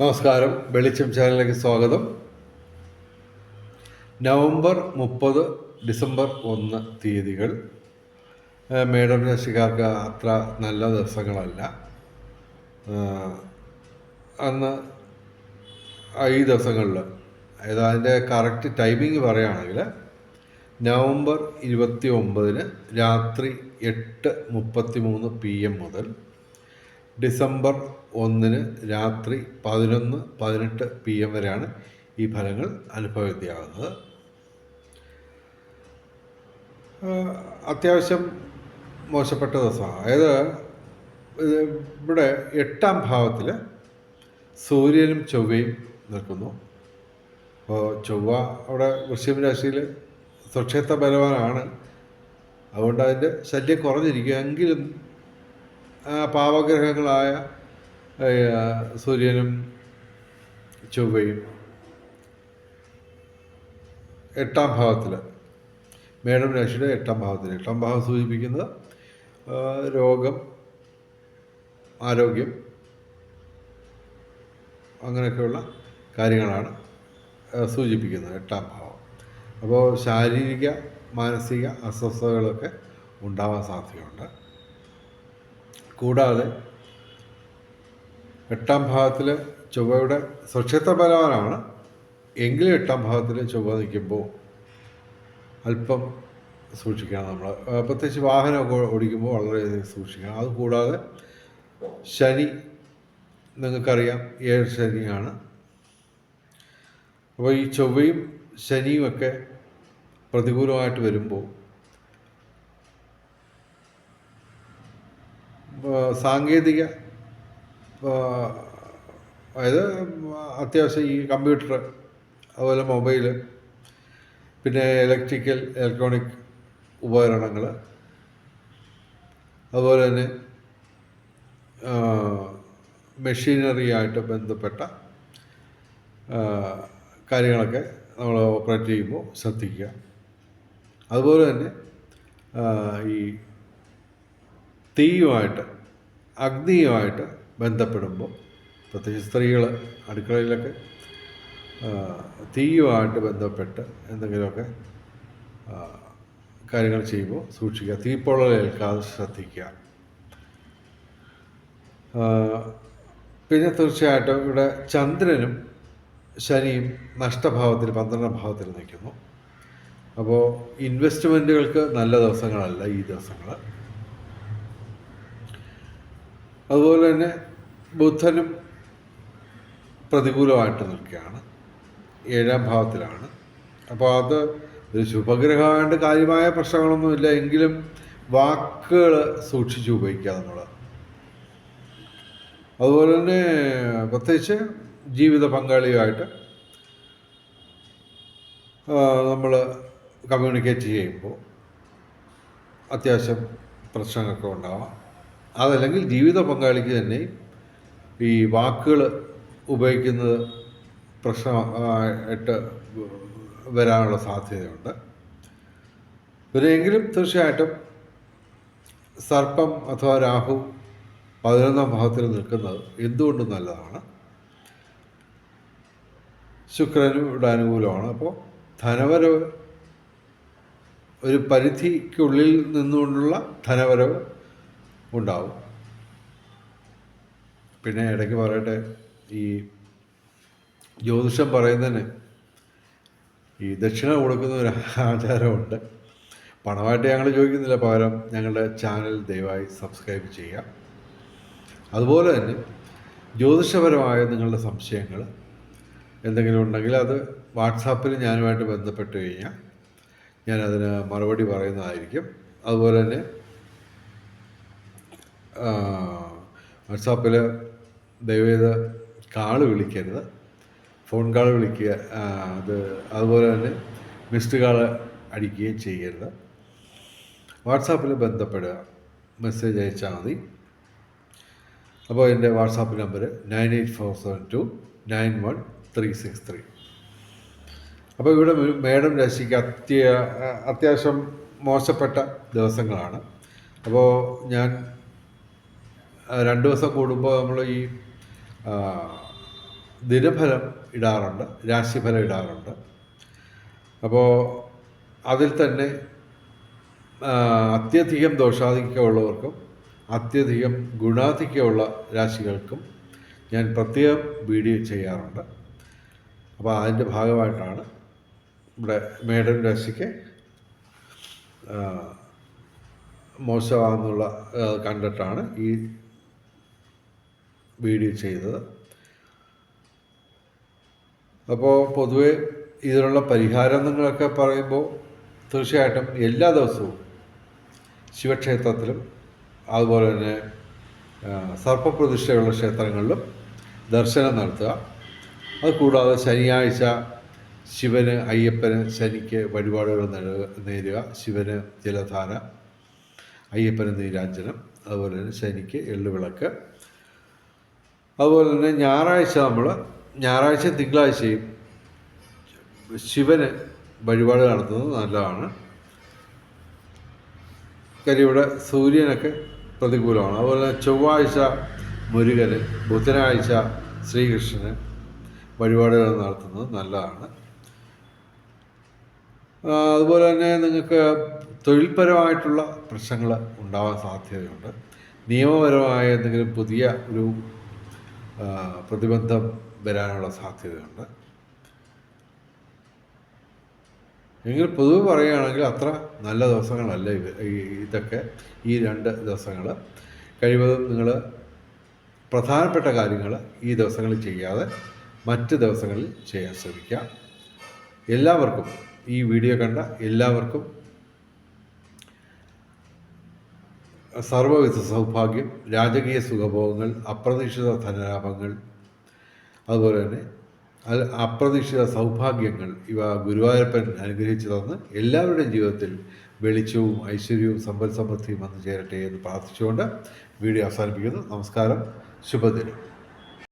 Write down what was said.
നമസ്കാരം. വെളിച്ചം ചാനലിലേക്ക് സ്വാഗതം. നവംബർ മുപ്പത് ഡിസംബർ ഒന്ന് തീയതികൾ. മേഡം രാശിക്കാർക്ക് അത്ര നല്ല ദിവസങ്ങളല്ല. അന്ന് ഈ ദിവസങ്ങളിൽ അതായത് അതിന്റെ കറക്റ്റ് ടൈമിംഗ് പറയുകയാണെങ്കിൽ നവംബർ ഇരുപത്തി ഒമ്പതിന് രാത്രി എട്ട് മുപ്പത്തി മൂന്ന് പി എം മുതൽ ഡിസംബർ ഒന്നിന് രാത്രി പതിനൊന്ന് പതിനെട്ട് പി എം വരെയാണ് ഈ ഫലങ്ങൾ അനുഭവവിദ്യയാകുന്നത് ആഹ് അത്യാവശ്യം മോശപ്പെട്ട ദിവസമാണ്. അതായത് ഇവിടെ എട്ടാം ഭാവത്തിൽ സൂര്യനും ചൊവ്വയും നിൽക്കുന്നു. അപ്പോൾ ചൊവ്വ അവിടെ വൃശ്ചിക രാശിയിൽ സ്വക്ഷേത്ര ബലവാനാണ്. അതുകൊണ്ട് അതിന്റെ ശല്യം കുറഞ്ഞിരിക്കുക എങ്കിലും പാവഗ്രഹങ്ങളായ സൂര്യനും ചൊവ്വയും. എട്ടാം ഭാവത്തിൽ മേഡം രാശിയുടെ എട്ടാം ഭാവത്തിൽ എട്ടാം ഭാവം സൂചിപ്പിക്കുന്നത് രോഗം ആരോഗ്യം അങ്ങനെയൊക്കെയുള്ള കാര്യങ്ങളാണ് സൂചിപ്പിക്കുന്നത് എട്ടാം ഭാവം. അപ്പോൾ ശാരീരിക മാനസിക അസ്വസ്ഥതകളൊക്കെ ഉണ്ടാവാൻ സാധ്യതയുണ്ട്. കൂടാതെ എട്ടാം ഭാവത്തിൽ ചൊവ്വയുടെ സ്വക്ഷേത്ര ബലവാനാണ്. എങ്കിലും എട്ടാം ഭാവത്തിൽ ചൊവ്വ നിൽക്കുമ്പോൾ അല്പം സൂക്ഷിക്കണം നമ്മൾ പ്രത്യേകിച്ച് വാഹനമൊക്കെ ഓടിക്കുമ്പോൾ വളരെയധികം സൂക്ഷിക്കണം. അത് കൂടാതെ ശനി നിങ്ങൾക്കറിയാം ഏഴ് ശനിയാണ്. അപ്പോൾ ഈ ചൊവ്വയും ശനിയുമൊക്കെ പ്രതികൂലമായിട്ട് വരുമ്പോൾ സാങ്കേതിക അതായത് അത്യാവശ്യം ഈ കമ്പ്യൂട്ടർ അതുപോലെ മൊബൈൽ പിന്നെ ഇലക്ട്രിക്കൽ ഇലക്ട്രോണിക് ഉപകരണങ്ങൾ അതുപോലെ തന്നെ മെഷീനറിയായിട്ട് ബന്ധപ്പെട്ട കാര്യങ്ങളൊക്കെ നമ്മൾ ഓപ്പറേറ്റ് ചെയ്യുമ്പോൾ ശ്രദ്ധിക്കുക. അതുപോലെ തന്നെ ഈ തീയുമായിട്ട് അഗ്നിയുമായിട്ട് ബന്ധപ്പെടുമ്പോൾ പ്രത്യേകിച്ച് സ്ത്രീകൾ അടുക്കളയിലൊക്കെ തീയുമായിട്ട് ബന്ധപ്പെട്ട് എന്തെങ്കിലുമൊക്കെ കാര്യങ്ങൾ ചെയ്യുമ്പോൾ സൂക്ഷിക്കുക തീപ്പൊള്ളലേൽക്കാതെ ശ്രദ്ധിക്കുക. പിന്നെ തീർച്ചയായിട്ടും ഇവിടെ ചന്ദ്രനും ശനിയും നഷ്ടഭാവത്തിൽ പന്ത്രണ്ടാം ഭാവത്തിൽ നിൽക്കുന്നു. അപ്പോൾ ഇൻവെസ്റ്റ്മെന്റുകൾക്ക് നല്ല ദിവസങ്ങളല്ല ഈ ദിവസങ്ങൾ. അതുപോലെ തന്നെ ബുധനും പ്രതികൂലമായിട്ട് നിൽക്കുകയാണ്. ഏഴാം ഭാവത്തിലാണ്. അപ്പോൾ അത് ഒരു ശുഭഗ്രഹമായിട്ട് കാര്യമായ പ്രശ്നങ്ങളൊന്നുമില്ല എങ്കിലും വാക്കുകൾ സൂക്ഷിച്ച് ഉപയോഗിക്കുക എന്നുള്ളത് അതുപോലെ തന്നെ പ്രത്യേകിച്ച് ജീവിത പങ്കാളിയുമായിട്ട് നമ്മൾ കമ്മ്യൂണിക്കേറ്റ് ചെയ്യുമ്പോൾ അത്യാവശ്യം പ്രശ്നങ്ങളൊക്കെ ഉണ്ടാവാം. അതല്ലെങ്കിൽ ജീവിത പങ്കാളിക്ക് തന്നെ ഈ വാക്കുകൾ ഉപയോഗിക്കുന്നത് പ്രശ്നമായിട്ട് വരാനുള്ള സാധ്യതയുണ്ട്. പിന്നെങ്കിലും തീർച്ചയായിട്ടും സർപ്പം അഥവാ രാഹു പതിനൊന്നാം ഭാവത്തിൽ നിൽക്കുന്നത് എന്തുകൊണ്ടും നല്ലതാണ്? ശുക്രനും ഇവിടെ അനുകൂലമാണ്. അപ്പോൾ ധനവരവ് ഒരു പരിധിക്കുള്ളിൽ നിന്നുകൊണ്ടുള്ള ധനവരവ് ഉണ്ടാവും. പിന്നെ ഇടയ്ക്ക് പറയട്ടെ ഈ ജ്യോതിഷം പറയുന്നതിന് ഈ ദക്ഷിണ കൊടുക്കുന്ന ഒരു ആചാരമുണ്ട്. പണമായിട്ട് ഞങ്ങൾ ചോദിക്കുന്നില്ല പകരം ഞങ്ങളുടെ ചാനൽ ദയവായി സബ്സ്ക്രൈബ് ചെയ്യുക. അതുപോലെ തന്നെ ജ്യോതിഷപരമായ നിങ്ങളുടെ സംശയങ്ങൾ എന്തെങ്കിലും ഉണ്ടെങ്കിൽ അത് വാട്സാപ്പിൽ ഞാനുമായിട്ട് ബന്ധപ്പെട്ട് കഴിഞ്ഞാൽ ഞാനതിന് മറുപടി പറയുന്നതായിരിക്കും. അതുപോലെ തന്നെ വാട്സാപ്പിൽ ദയവേത് കാൾ വിളിക്കരുത്. ഫോൺ കാൾ വിളിക്കുക അത് അതുപോലെ തന്നെ മിസ്ഡ് കാൾ അടിക്കുകയും ചെയ്യരുത്. വാട്സാപ്പിൽ ബന്ധപ്പെടുക. മെസ്സേജ് അയച്ചാൽ മതി. അപ്പോൾ എന്റെ WhatsApp number nine eight four seven two nine one three six three. അപ്പോൾ ഇവിടെ മേഡം രാശിക്ക് അത്യ അത്യാവശ്യം മോശപ്പെട്ട ദിവസങ്ങളാണ്. അപ്പോൾ ഞാൻ രണ്ട് ദിവസം കൂടുമ്പോൾ നമ്മൾ ഈ ദിനഫലം ഇടാറുണ്ട് രാശിഫലം ഇടാറുണ്ട്. അപ്പോൾ അതിൽ തന്നെ അത്യധികം ദോഷാധിക്യമുള്ളവർക്കും അത്യധികം ഗുണാധിക്യമുള്ള രാശികൾക്കും ഞാൻ പ്രത്യേകം വീഡിയോ ചെയ്യാറുണ്ട്. അപ്പോൾ അതിന്റെ ഭാഗമായിട്ടാണ് ഇവിടെ മേഡൻ രാശിക്ക് മോശമാകുന്നുള്ള കണ്ടിട്ടാണ് ഈ വീഡിയോ ചെയ്തത് അപ്പോൾ പൊതുവെ ഇതിനുള്ള പരിഹാരം നിങ്ങളൊക്കെ പറയുമ്പോൾ തീർച്ചയായിട്ടും എല്ലാ ദിവസവും ശിവക്ഷേത്രത്തിലും അതുപോലെ തന്നെ സർപ്പപ്രതിഷ്ഠയുള്ള ക്ഷേത്രങ്ങളിലും ദർശനം നടത്തുക. അതുകൂടാതെ ശനിയാഴ്ച ശിവന് അയ്യപ്പന് ശനിക്ക് വഴിപാടുകൾ നേരുക. ശിവന് ജലധാര അയ്യപ്പന് നീരാഞ്ജനം അതുപോലെ തന്നെ ശനിക്ക് എള്ളുവിളക്ക്. അതുപോലെ തന്നെ ഞായറാഴ്ച നമ്മൾ ഞായറാഴ്ച തിങ്കളാഴ്ചയും ശിവന് വഴിപാട് നടത്തുന്നത് നല്ലതാണ്. കാര്യം ഇവിടെ സൂര്യനൊക്കെ പ്രതികൂലമാണ്. അതുപോലെ ചൊവ്വാഴ്ച മുരുകന് ബുധനാഴ്ച ശ്രീകൃഷ്ണന് വഴിപാടുകൾ നടത്തുന്നത് നല്ലതാണ്. അതുപോലെ തന്നെ നിങ്ങൾക്ക് തൊഴിൽപരമായിട്ടുള്ള പ്രശ്നങ്ങൾ ഉണ്ടാവാൻ സാധ്യതയുണ്ട്. നിയമപരമായ എന്തെങ്കിലും പുതിയ ഒരു പ്രതിബന്ധം വരാനുള്ള സാധ്യതയുണ്ട്. എങ്കിൽ പൊതുവെ പറയുകയാണെങ്കിൽ അത്ര നല്ല ദിവസങ്ങളല്ല ഇത് ഇതൊക്കെ ഈ രണ്ട് ദിവസങ്ങൾ കഴിവതും നിങ്ങൾ പ്രധാനപ്പെട്ട കാര്യങ്ങൾ ഈ ദിവസങ്ങളിൽ ചെയ്യാതെ മറ്റ് ദിവസങ്ങളിൽ ചെയ്യാൻ ശ്രമിക്കുക. എല്ലാവർക്കും ഈ വീഡിയോ കണ്ട എല്ലാവർക്കും സർവവിധ സൗഭാഗ്യം രാജകീയ സുഖഭോഗങ്ങൾ അപ്രതീക്ഷിത ധനലാഭങ്ങൾ അതുപോലെ തന്നെ അപ്രതീക്ഷിത സൗഭാഗ്യങ്ങൾ ഇവ ഗുരുവായൂരപ്പൻ അനുഗ്രഹിച്ചു തന്ന് എല്ലാവരുടെയും ജീവിതത്തിൽ വെളിച്ചവും ഐശ്വര്യവും സമ്പൽ സമൃദ്ധിയും വന്നു ചേരട്ടെ എന്ന് പ്രാർത്ഥിച്ചുകൊണ്ട് വീഡിയോ അവസാനിപ്പിക്കുന്നു. നമസ്കാരം. ശുഭദിനം.